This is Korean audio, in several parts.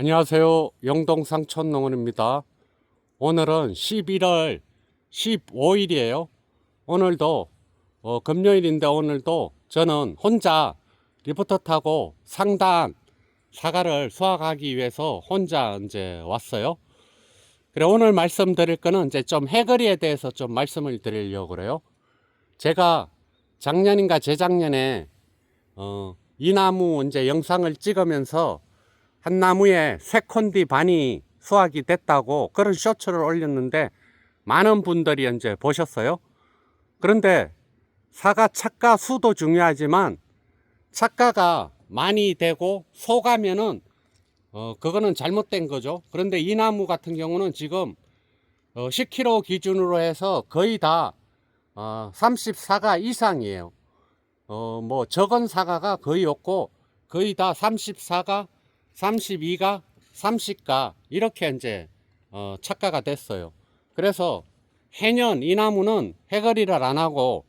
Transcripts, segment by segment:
안녕하세요. 영동 상촌농원입니다. 오늘은 11월 15일이에요. 오늘도 어, 금요일인데 오늘도 저는 혼자 리프트 타고 상단 사과를 수확하기 위해서 혼자 이제 왔어요. 그래 오늘 말씀드릴 거는 이제 좀 해거리에 대해서 좀 말씀을 드리려고 그래요. 제가 작년인가 재작년에 어, 이 나무 이제 영상을 찍으면서 한 나무에 세 콘디 반이 수확이 됐다고 그런 쇼츠를 올렸는데 많은 분들이 이제 보셨어요. 그런데 사과 착가 수도 중요하지만 착가가 많이 되고 소가면은 어 그거는 잘못된 거죠. 그런데 이 나무 같은 경우는 지금 어 10kg 기준으로 해서 거의 다 어, 34가 이상이에요. 어, 뭐 적은 사과가 거의 없고 거의 다 34가 32가 30가 이렇게 이제 어, 착가가 됐어요. 그래서 해년 이 나무는 해거리를 안 하고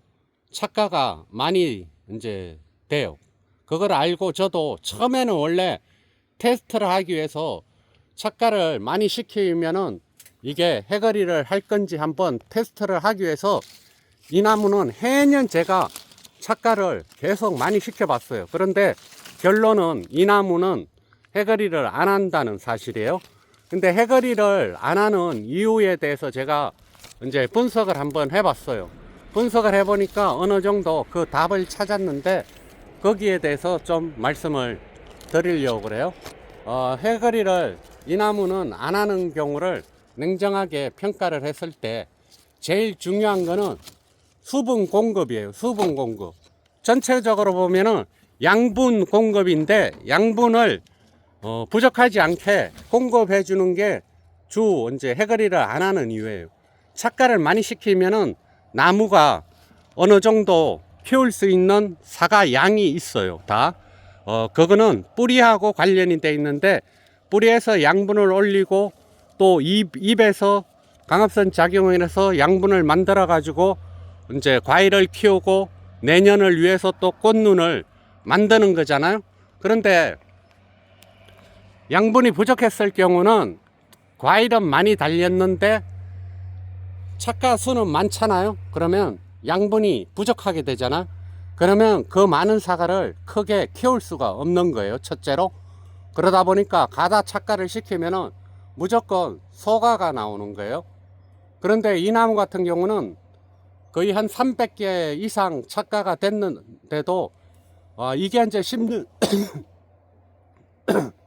착가가 많이 이제 돼요. 그걸 알고 저도 처음에는 원래 테스트를 하기 위해서 착가를 많이 시키면은 이게 해거리를 할 건지 한번 테스트를 하기 위해서 이 나무는 해년 제가 착가를 계속 많이 시켜봤어요. 그런데 결론은 이 나무는 해거리를 안 한다는 사실이에요. 근데 해거리를 안 하는 이유에 대해서 제가 이제 분석을 한번 해봤어요. 분석을 해보니까 어느 정도 그 답을 찾았는데 거기에 대해서 좀 말씀을 드리려고 그래요. 어, 해거리를 이 나무는 안 하는 경우를 냉정하게 평가를 했을 때 제일 중요한 거는 수분 공급이에요. 수분 공급. 전체적으로 보면은 양분 공급인데 양분을 어, 부족하지 않게 공급해 주는 게 주 이제 해거리를 안 하는 이유예요. 착가를 많이 시키면은 나무가 어느 정도 키울 수 있는 사과 양이 있어요. 다. 어, 그거는 뿌리하고 관련이 돼 있는데 뿌리에서 양분을 올리고 또 잎, 잎에서 강압선 작용을 해서 양분을 만들어 가지고 이제 과일을 키우고 내년을 위해서 또 꽃눈을 만드는 거잖아요. 그런데 양분이 부족했을 경우는 과일은 많이 달렸는데 착가 수는 많잖아요. 그러면 양분이 부족하게 되잖아. 그러면 그 많은 사과를 크게 키울 수가 없는 거예요. 첫째로. 그러다 보니까 가다 착가를 시키면은 무조건 소가가 나오는 거예요. 그런데 이 나무 같은 경우는 거의 한 300개 이상 착가가 됐는데도 어, 이게 이제 10년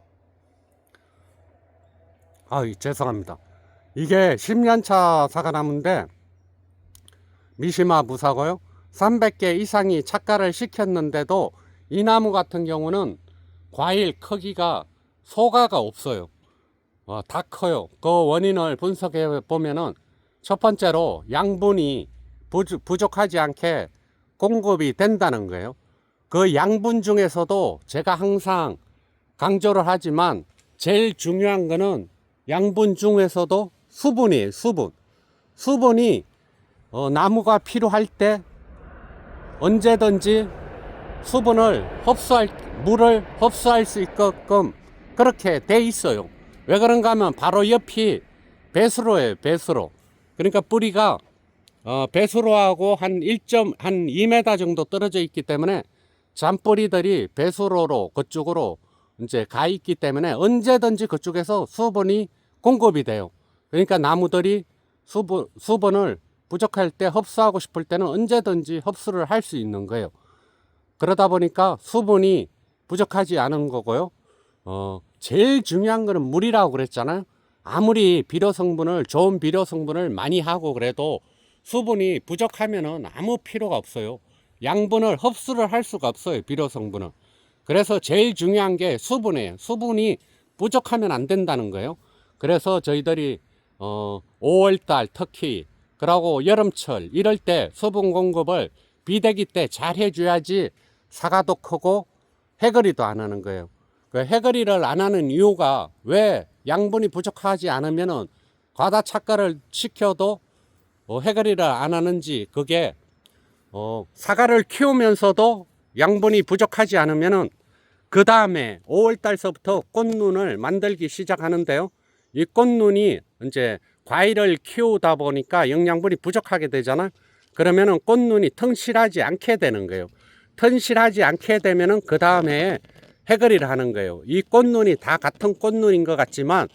아 죄송합니다. 이게 10년차 사과나무인데 미시마 무사고요. 300개 이상이 착가를 시켰는데도 이 나무 같은 경우는 과일 크기가 소가가 없어요. 어, 다 커요. 그 원인을 분석해 보면은 첫 번째로 양분이 부족, 부족하지 않게 공급이 된다는 거예요. 그 양분 중에서도 제가 항상 강조를 하지만 제일 중요한 거는 양분 중에서도 수분이에요. 수분. 수분이 어, 나무가 필요할 때 언제든지 수분을 흡수할 물을 흡수할 수 있게끔 그렇게 돼 있어요. 왜 그런가 하면 바로 옆이 배수로예요. 배수로. 그러니까 뿌리가 어, 배수로하고 한 1점 한 2m 정도 떨어져 있기 때문에 잔뿌리들이 배수로로 그쪽으로 이제 가 있기 때문에 언제든지 그쪽에서 수분이 공급이 돼요. 그러니까 나무들이 수분 수분을 부족할 때 흡수하고 싶을 때는 언제든지 흡수를 할 수 있는 거예요. 그러다 보니까 수분이 부족하지 않은 거고요. 어, 제일 중요한 거는 물이라고 그랬잖아요. 아무리 비료 성분을 좋은 비료 성분을 많이 하고 그래도 수분이 부족하면은 아무 필요가 없어요. 양분을 흡수를 할 수가 없어요. 비료 성분은. 그래서 제일 중요한 게 수분이에요. 수분이 부족하면 안 된다는 거예요. 그래서 저희들이 어 5월달 특히 그러고 여름철 이럴 때 수분 공급을 비대기 때 잘 해줘야지 사과도 크고 해거리도 안 하는 거예요. 그 해거리를 안 하는 이유가 왜 양분이 부족하지 않으면은 과다 착가를 시켜도 어, 해거리를 안 하는지 그게 어, 사과를 키우면서도 양분이 부족하지 않으면은 그 다음에 5월 달서부터 꽃눈을 만들기 시작하는데요. 이 꽃눈이 이제 과일을 키우다 보니까 영양분이 부족하게 되잖아. 그러면은 꽃눈이 텅실하지 않게 되는 거예요. 턴실하지 않게 되면은 그 다음에 해거리를 하는 거예요. 이 꽃눈이 다 같은 꽃눈인 것 같지만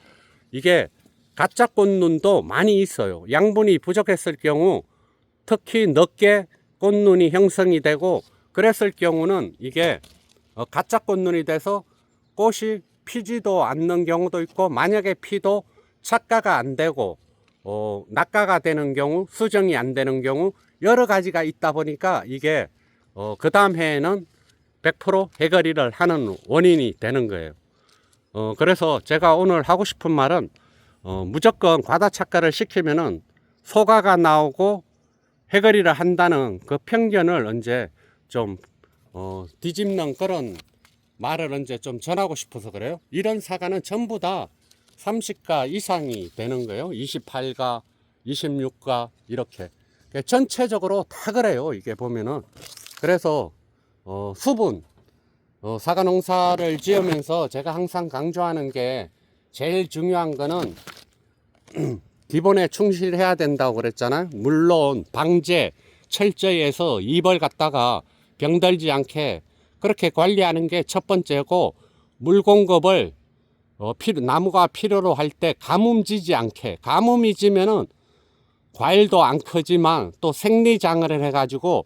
이게 가짜 꽃눈도 많이 있어요. 양분이 부족했을 경우 특히 늦게 꽃눈이 형성이 되고 그랬을 경우는 이게 어, 가짜 꽃눈이 돼서 꽃이 피지도 않는 경우도 있고 만약에 피도 착가가 안 되고 어, 낙가가 되는 경우 수정이 안 되는 경우 여러 가지가 있다 보니까 이게 어, 그 다음 해에는 100% 해거리를 하는 원인이 되는 거예요. 어, 그래서 제가 오늘 하고 싶은 말은 어, 무조건 과다 착가를 시키면은 소가가 나오고 해거리를 한다는 그 편견을 이제 좀 어, 뒤집는 그런 말을 이제 좀 전하고 싶어서 그래요. 이런 사과는 전부 다 30가 이상이 되는 거예요. 28가, 26가 이렇게 그러니까 전체적으로 다 그래요. 이게 보면은 그래서 어, 수분 어, 사과 농사를 지으면서 제가 항상 강조하는 게 제일 중요한 거는 기본에 충실해야 된다고 그랬잖아요. 물론 방제 철저히 해서 입을 갖다가 병들지 않게 그렇게 관리하는 게 첫 번째고 물 공급을 어, 필요, 나무가 필요로 할 때 가뭄지지 않게 가뭄이 지면은 과일도 안 크지만 또 생리장애를 해가지고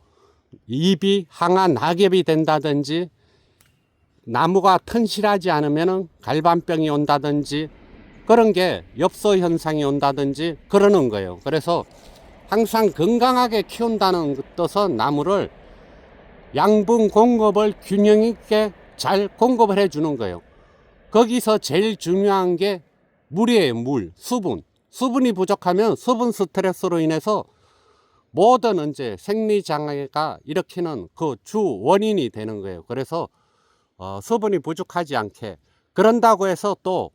잎이 항한 낙엽이 된다든지 나무가 튼실하지 않으면은 갈반병이 온다든지 그런 게 엽서 현상이 온다든지 그러는 거예요. 그래서 항상 건강하게 키운다는 뜻은 나무를 양분 공급을 균형 있게 잘 공급을 해 주는 거예요. 거기서 제일 중요한 게 물이에요, 물, 수분. 수분이 부족하면 수분 스트레스로 인해서 모든 이제 생리 장애가 일으키는 그 주 원인이 되는 거예요. 그래서 어, 수분이 부족하지 않게 그런다고 해서 또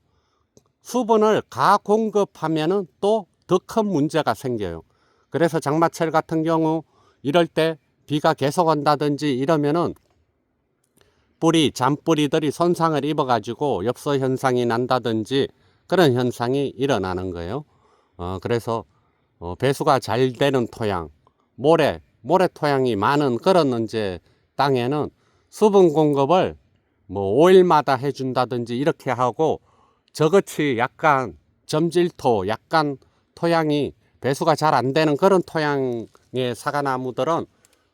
수분을 가공급하면은 또 더 큰 문제가 생겨요. 그래서 장마철 같은 경우 이럴 때 비가 계속 온다든지 이러면은 뿌리, 잔뿌리들이 손상을 입어가지고 엽서 현상이 난다든지 그런 현상이 일어나는 거예요. 어, 그래서 어, 배수가 잘 되는 토양, 모래, 모래 토양이 많은 그런 이제 땅에는 수분 공급을 뭐 5일마다 해준다든지 이렇게 하고 저같이 약간 점질토, 약간 토양이 배수가 잘 안 되는 그런 토양의 사과나무들은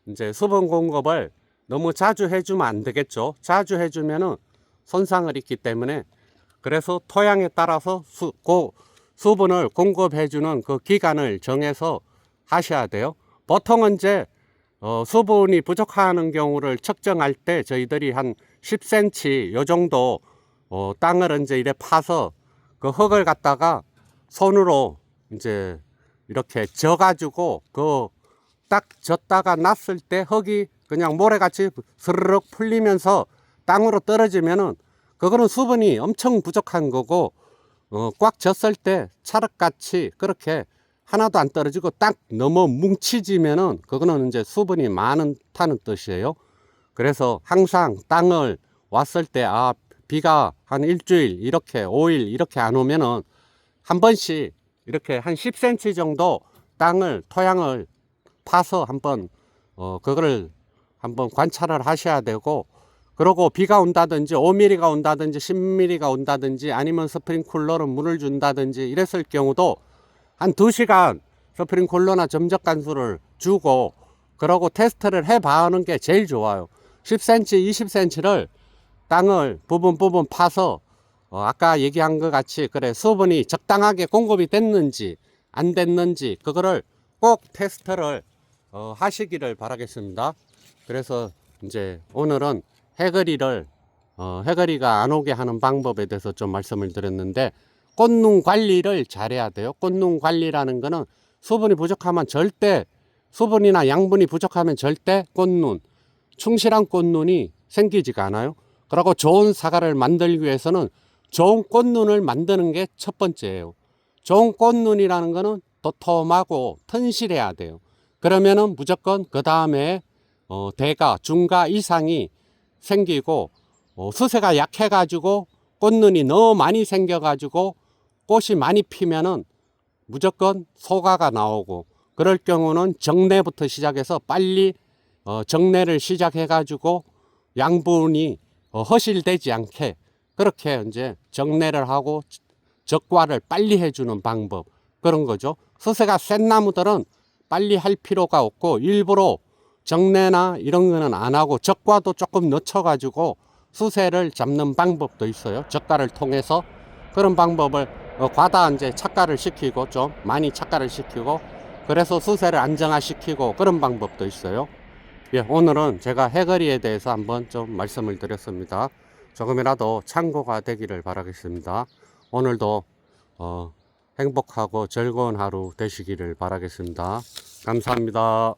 이제 수분 공급을 너무 자주 해주면 안 되겠죠. 자주 해주면은 손상을 입기 때문에 그래서 토양에 따라서 수, 고, 수분을 공급해주는 그 기간을 정해서 하셔야 돼요. 보통은 이제 어, 수분이 부족한 경우를 측정할 때 저희들이 한 10cm 요 정도 어, 땅을 이제 이래 파서 그 흙을 갖다가 손으로 이제 이렇게 져가지고 그 딱 졌다가 놨을 때 흙이 그냥 모래같이 스르륵 풀리면서 땅으로 떨어지면은 그거는 수분이 엄청 부족한 거고 어, 꽉 졌을 때 찰흙같이 그렇게 하나도 안 떨어지고 딱 너무 뭉치지면은 그거는 이제 수분이 많다는 뜻이에요. 그래서 항상 땅을 왔을 때 아 비가 한 일주일 이렇게 5일 이렇게 안 오면은 한 번씩 이렇게 한 10cm 정도 땅을 토양을 파서 한번 어 그거를 한번 관찰을 하셔야 되고 그러고 비가 온다든지 5mm가 온다든지 10mm가 온다든지 아니면 스프링쿨러로 물을 준다든지 이랬을 경우도 한 2시간 스프링쿨러나 점적 간수를 주고 그러고 테스트를 해 봐는 게 제일 좋아요. 10cm, 20cm를 땅을 부분 부분 파서 어, 아까 얘기한 것 같이 그래 수분이 적당하게 공급이 됐는지 안 됐는지 그거를 꼭 테스트를 어, 하시기를 바라겠습니다. 그래서 이제 오늘은 해거리를 어, 해거리가 안 오게 하는 방법에 대해서 좀 말씀을 드렸는데 꽃눈 관리를 잘해야 돼요. 꽃눈 관리라는 거는 수분이 부족하면 절대 수분이나 양분이 부족하면 절대 꽃눈 충실한 꽃눈이 생기지가 않아요. 그리고 좋은 사과를 만들기 위해서는 좋은 꽃눈을 만드는 게 첫 번째예요. 좋은 꽃눈이라는 거는 도톰하고 튼실해야 돼요. 그러면은 무조건 그 다음에 어, 대가, 중가 이상이 생기고 어, 수세가 약해가지고 꽃눈이 너무 많이 생겨가지고 꽃이 많이 피면은 무조건 소가가 나오고 그럴 경우는 정례부터 시작해서 빨리 어, 정례를 시작해가지고 양분이 어, 허실되지 않게 그렇게 이제 정례를 하고 적과를 빨리 해주는 방법 그런 거죠. 수세가 센 나무들은 빨리 할 필요가 없고 일부러 정례나 이런 거는 안 하고 적과도 조금 늦춰가지고 수세를 잡는 방법도 있어요. 적과를 통해서 그런 방법을 어, 과다 이제 착과를 시키고 좀 많이 착과를 시키고 그래서 수세를 안정화시키고 그런 방법도 있어요. 예, 오늘은 제가 해거리에 대해서 한번 좀 말씀을 드렸습니다. 조금이라도 참고가 되기를 바라겠습니다. 오늘도 어, 행복하고 즐거운 하루 되시기를 바라겠습니다. 감사합니다.